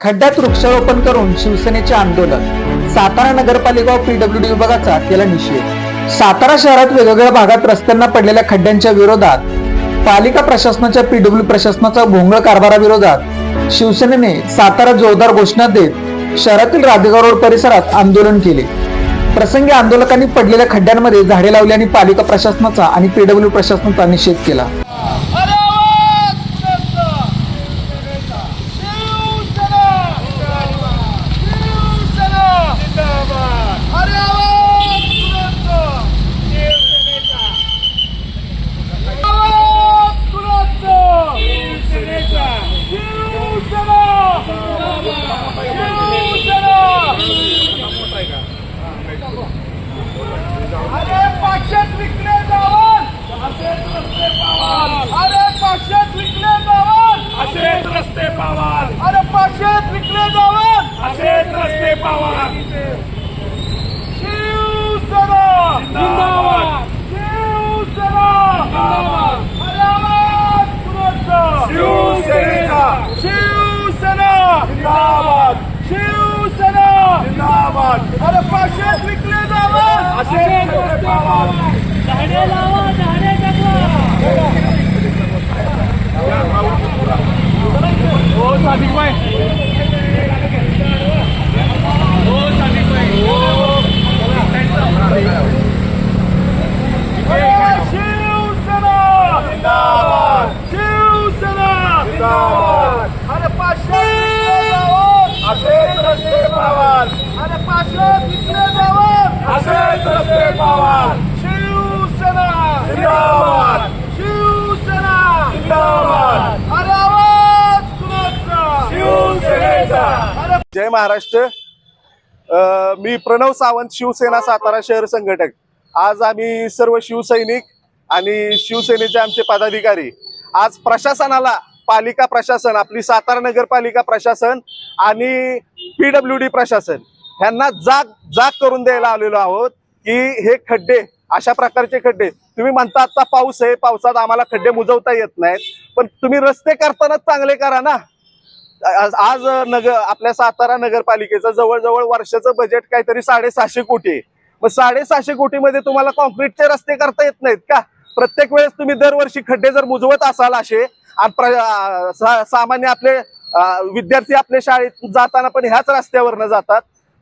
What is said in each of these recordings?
खड्ड्यात वृक्षारोपण करून शिवसेनेचे आंदोलन. सातारा नगरपालिका व पीडब्ल्यूडी विभागाचा केला निषेध. सातारा शहरात वेगवेगळ्या भागात रस्त्यांना पडलेल्या खड्ड्यांच्या विरोधात पालिका प्रशासनाच्या पीडब्ल्यू प्रशासनाचा भोंगळ कारभाराविरोधात शिवसेनेने सातारा जोरदार घोषणा देत शहरातील राधेगाव रोड परिसरात आंदोलन केले. प्रसंगी आंदोलकांनी पडलेल्या खड्ड्यांमध्ये झाडे लावली आणि पालिका प्रशासनाचा आणि पीडब्ल्यू प्रशासनाचा निषेध केला अरे आवाज करता. शिवसेना. शिवसेना. अरे आवाज करता. आवाज करता. शिवसेना. अरे पाचशेत विकले जावं असेच रस्ते पावाल अरे पाचशेत विकले जावं असेच रस्ते पावाल अरे पाचशेत विकले जावं असेच रस्ते पावाल शिवसेना जिंदाबाद. शिवसेना अरे आवाज कुणाचा? शिवसेनेचा. शिवसेना जिंदाबाद. शिवसेना जिंदाबाद. अरे पाचशेत विकले जावं असेच रस्ते पावाल हो सादिक भाई हो सादिक भाई हो अरे शिवसेना जिंदाबाद शिवसेना जिंदाबाद अरे पाचशे विकले जावं असेच रस्ते पावाल अरे पाचशे विकले जावं असेच रस्ते पावाल शिवसेना जिंदाबाद. शिवसेना जिंदाबाद. अरे आवाज कुणाचा शिवसेनेचा अरे जय महाराष्ट्र. मी प्रणव सावंत शिवसेना सातारा शहर संघटक. आज आम्ही सर्व शिवसैनिक आणि शिवसेनेचे आमचे पदाधिकारी आज प्रशासनाला पालिका प्रशासन आपली सातारा नगरपालिका प्रशासन आणि पीडब्ल्यू डी प्रशासन ह्यांना जाग जाग करून द्यायला आलेलो आहोत की हे खड्डे अशा प्रकारचे खड्डे. तुम्ही म्हणता आता पाऊस आहे पावसात आम्हाला खड्डे मुजवता येत नाहीत पण तुम्ही रस्ते करतानाच चांगले करा ना. आज नगर आपल्या सातारा नगरपालिकेचं जवळजवळ वर्षाचं बजेट काहीतरी साडेसहाशे कोटी आहे. मग साडेसहाशे कोटीमध्ये तुम्हाला कॉन्क्रीटचे रस्ते करता येत नाहीत का? प्रत्येक वेळेस तुम्ही दरवर्षी खड्डे जर मुजवत असाल असे सामान्य आपले विद्यार्थी आपल्या शाळेत जाताना पण ह्याच रस्त्यावरनं जातात.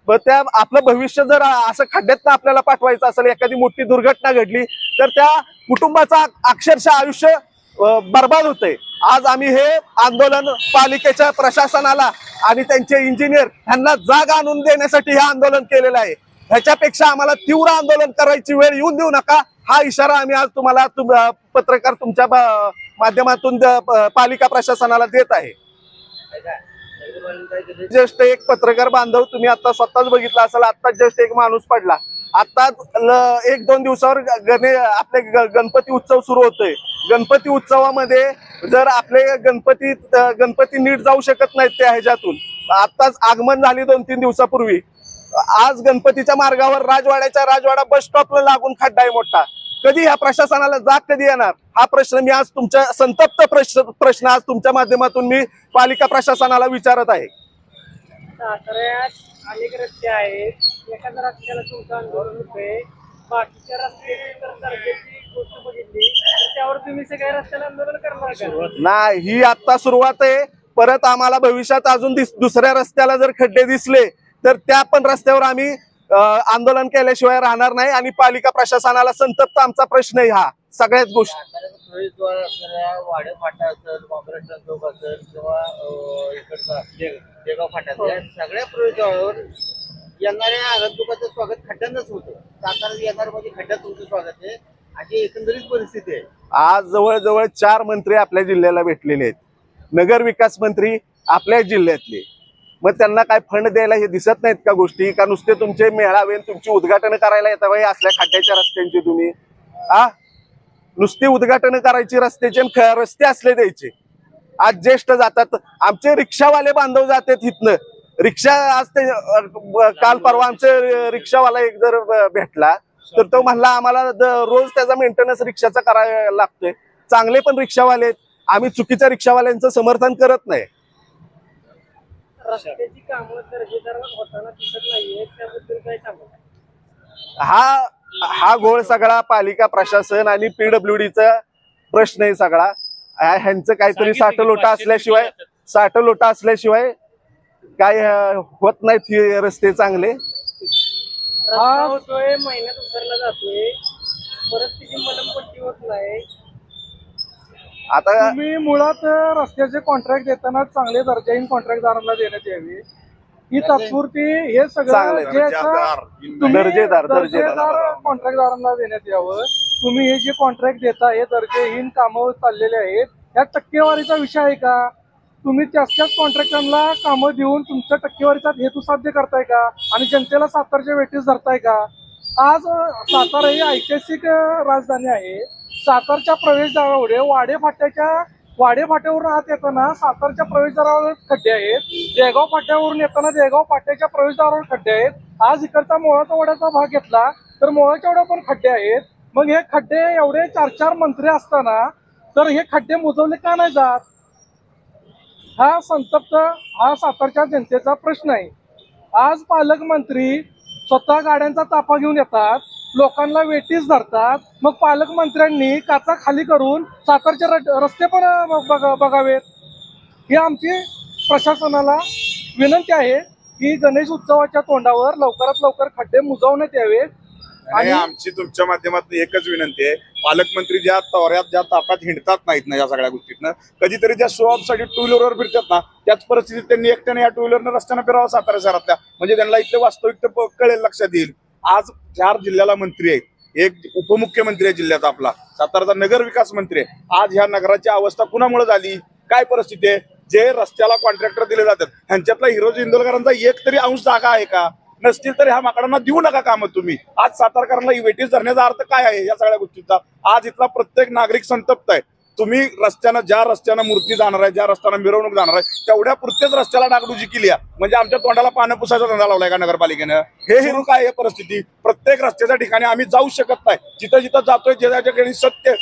मग त्या आपलं भविष्य जर असं खड्ड्यात आपल्याला पाठवायचं असेल एखादी मोठी दुर्घटना घडली तर त्या कुटुंबाचं अक्षरशः आयुष्य बर्बाद होतंय. आज आम्ही हे आंदोलन पालिकेच्या प्रशासनाला आणि त्यांचे इंजिनियर यांना जाग आणून देण्यासाठी हे आंदोलन केलेलं आहे. ह्याच्यापेक्षा आम्हाला तीव्र आंदोलन करायची वेळ येऊन देऊ नका. हा इशारा आम्ही आज तुम्हाला तुम- पत्रकार तुमच्या माध्यमातून पालिका प्रशासनाला देत आहे. ज्येष्ठ एक पत्रकार बांधव तुम्ही आता स्वतःच बघितलं असेल आता ज्येष्ठ एक माणूस पडला. आता एक दोन दिवसावर गणे आपले गणपती उत्सव सुरू होतोय. गणपती उत्सवामध्ये जर आपले गणपती गणपती नीट जाऊ शकत नाहीत त्या ह्याच्यातून आताच आगमन झाली दोन तीन दिवसापूर्वी. आज गणपतीच्या मार्गावर राजवाड्याच्या राजवाडा बस स्टॉपला लागून खड्डा आहे मोठा. कधी ह्या प्रशासनाला जाग कधी येणार? हा प्रश्न मी आज तुमच्या संतप्त प्रश्न प्रश्न आज तुमच्या माध्यमातून मी पालिका प्रशासनाला विचारत आहे. अनेक रस्ते आहेत. एखाद्या रस्त्याला तुमचं आंदोलन होतंय. बाकीच्या रस्त्याची तर दर्जाची गोष्ट बघितली. तर त्यावर तुम्ही सगळ्या रस्त्याला आंदोलन करणार का? नाही ही आता सुरुवात आहे. परत आम्हाला भविष्यात अजून दिस- दुसऱ्या रस्त्याला जर खड्डे दिसले तर त्या पण रस्त्यावर आम्ही आंदोलन केल्याशिवाय राहणार नाही आणि पालिका प्रशासनाला संतप्त आमचा प्रश्न आहे हा. सगळ्याच गोष्टी. प्रवेशद्वार असणाऱ्या वाडे फाटा असेल कॉम्प्रेशन चौक असेल किंवा अं, इकडचा जे- देगाव फाटा असेल, या सगळ्या प्रवेशद्वारावर येणाऱ्या आगंतुकाचं स्वागत खड्ड्यानंच होतं. साताऱ्यात येणार म्हणजे खड्ड्यात तुमचं स्वागत आहे. अशी एकंदरीत परिस्थिती आहे. आज जवळजवळ चार मंत्री आपल्या जिल्ह्याला भेटलेले आहेत. नगर विकास मंत्री आपल्या जिल्ह्यातले. मग त्यांना काय फंड द्यायला हे दिसत नाहीत का गोष्टी? का नुसते तुमचे मेळावे आणि तुमची उद्घाटन करायला येतात बाई असल्या खड्ड्याच्या रस्त्यांची तुम्ही? आ? नुसती उद्घाटन करायची रस्त्याचे आणि रस्ते असले द्यायचे. आज ज्येष्ठ जातात आमचे रिक्षावाले बांधव जातात इथनं. रिक्षा आज ते काल परवा आमचे रिक्षावाला एक जर भेटला तर तो म्हणला आम्हाला रोज त्याचा मेंटेनन्स रिक्षाचा करायला लागतोय. चांगले पण रिक्षावाले आहेत. आम्ही चुकीच्या रिक्षावाल्यांचं समर्थन करत नाही. हा हा घोळ सगळा पालिका प्रशासन आणि पीडब्ल्यूडीचा प्रश्न आहे सगळा. हा- ह्यांचं काहीतरी साठलोटा असल्याशिवाय साठलोटा असल्याशिवाय काय होत नाहीत हे रस्ते चांगले. होतोय महिन्यात उतरला जातोय. परत तिची मलमपट्टी होत नाही. आता तुम्ही मुळात रस्त्याचे कॉन्ट्रॅक्ट देताना चांगले दर्जाहीन कॉन्ट्रॅक्टदारांना देण्यात यावी. ही तात्पुरती हे सगळं जे तुम्ही दर्जेदार, कॉन्ट्रॅक्टदारांना देण्यात यावं. तुम्ही हे जे कॉन्ट्रॅक्ट देता हे दर्जेहीन कामं चाललेले आहेत. या टक्केवारीचा विषय आहे का? तुम्ही त्याच त्याच कॉन्ट्रॅक्टरला कामं देऊन तुमच्या टक्केवारीचा हेतू साध्य करताय का? आणि जनतेला सातारच्या वेटीस धरताय का? आज सातारा ही ऐतिहासिक राजधानी आहे. सातारच्या प्रवेशद्वारावर वाडे फाट्याच्या वाडे फाट्यावरून आत येताना सातारच्या प्रवेशद्वारावर खड्डे आहेत. देगाव फाट्यावरून येताना देगाव फाट्याच्या प्रवेशद्वारावर खड्डे आहेत. आज इकडचा मोळाचा वड्याचा भाग घेतला तर मोळाच्या वड्या पण खड्डे आहेत. मग हे खड्डे एवढे चार चार मंत्री असताना तर हे खड्डे मोजवले का नाही जात? हा संतप्त हा सातारच्या जनतेचा प्रश्न आहे. आज पालकमंत्री स्वतः गाड्यांचा ताफा घेऊन येतात. लोकांना वेटीस धरतात. मग पालकमंत्र्यांनी काचा खाली करून सातारचे रस्ते पण बघा- बघावेत. ही आमची प्रशासनाला विनंती आहे की गणेश उत्सवाच्या तोंडावर लवकरात लवकर खड्डे मुजवण्यात यावेत. आणि आमची तुमच्या माध्यमातून एकच विनंती आहे. पालकमंत्री ज्या तवऱ्यात ज्या तापात हिंडतात नाहीत ना या सगळ्या गोष्टीतनं कधीतरी ज्या शो साठी टू व्हीलरवर फिरतात ना त्याच परिस्थितीत त्यांनी एकट्याने या टू व्हीलरनं रस्त्यानं फिरावं सातारा शहरातल्या. म्हणजे त्यांना इथले वास्तविक कळेल लक्षात येईल. आज चार जिल्ह्याला मंत्री आहेत. एक उपमुख्यमंत्री आहे जिल्ह्याचा आपला. साताराचा नगर विकास मंत्री आहे. आज ह्या नगराची अवस्था कुणामुळे झाली? काय परिस्थिती आहे? जे रस्त्याला कॉन्ट्रॅक्टर दिले जातात ह्यांच्यातला हिरोज इंदोलकरांचा एक तरी अंश जागा आहे का? नसतील तर ह्या माकडांना देऊ नका कामं तुम्ही. आज सातारकरांना वेटीस धरण्याचा अर्थ काय आहे या सगळ्या गोष्टीचा? आज इथला प्रत्येक नागरिक संतप्त आहे. तुम्ही रस्त्यानं ज्या रस्त्यानं मूर्ती जाणार आहे ज्या रस्त्यानं मिरवणूक जाणार आहे तेवढ्या पुरतेच रस्त्याला डागडुजी केली आहे. म्हणजे आमच्या तोंडाला पानं पुसायचा धंदा लावलाय का नगरपालिकेनं? हे हिरू काय आहे परिस्थिती? प्रत्येक रस्त्याच्या ठिकाणी आम्ही जाऊ शकत नाही. जिथं जिथं जातोय ज्या ठिकाणी सत्य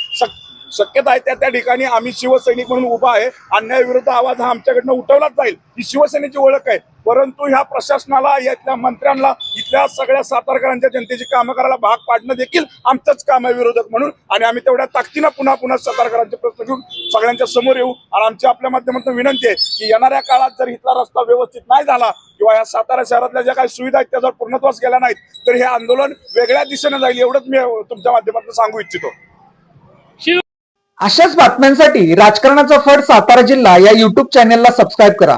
शक्यता आहे त्या त्या ठिकाणी आम्ही शिवसैनिक म्हणून उभा आहे. अन्यायाविरुद्ध आवाज हा आमच्याकडनं उठवलाच जाईल. ही शिवसेनेची ओळख आहे. परंतु ह्या प्रशासनाला यातल्या मंत्र्यांना इथल्या सगळ्या सातारकरांच्या जनतेची कामं करायला भाग पाडणं देखील आमचंच काम आहे विरोधक म्हणून. आणि आम्ही तेवढ्या ताकदीनं पुन्हा पुन्हा सातारकरांचे प्रश्न घेऊन सगळ्यांच्या समोर येऊ. आणि आमची आपल्या माध्यमातून विनंती आहे की येणाऱ्या काळात जर इथला रस्ता व्यवस्थित नाही झाला किंवा या सातारा शहरातल्या ज्या काही सुविधा आहेत त्या जर पूर्णत्वास गेल्या नाहीत तर हे आंदोलन वेगळ्या दिशेने जाईल एवढंच मी तुमच्या माध्यमातून सांगू इच्छितो. अशाच बातम्यांसाठी राजकारणाचा फड सातारा जिल्हा या युट्यूब चॅनेलला सबस्क्राईब करा.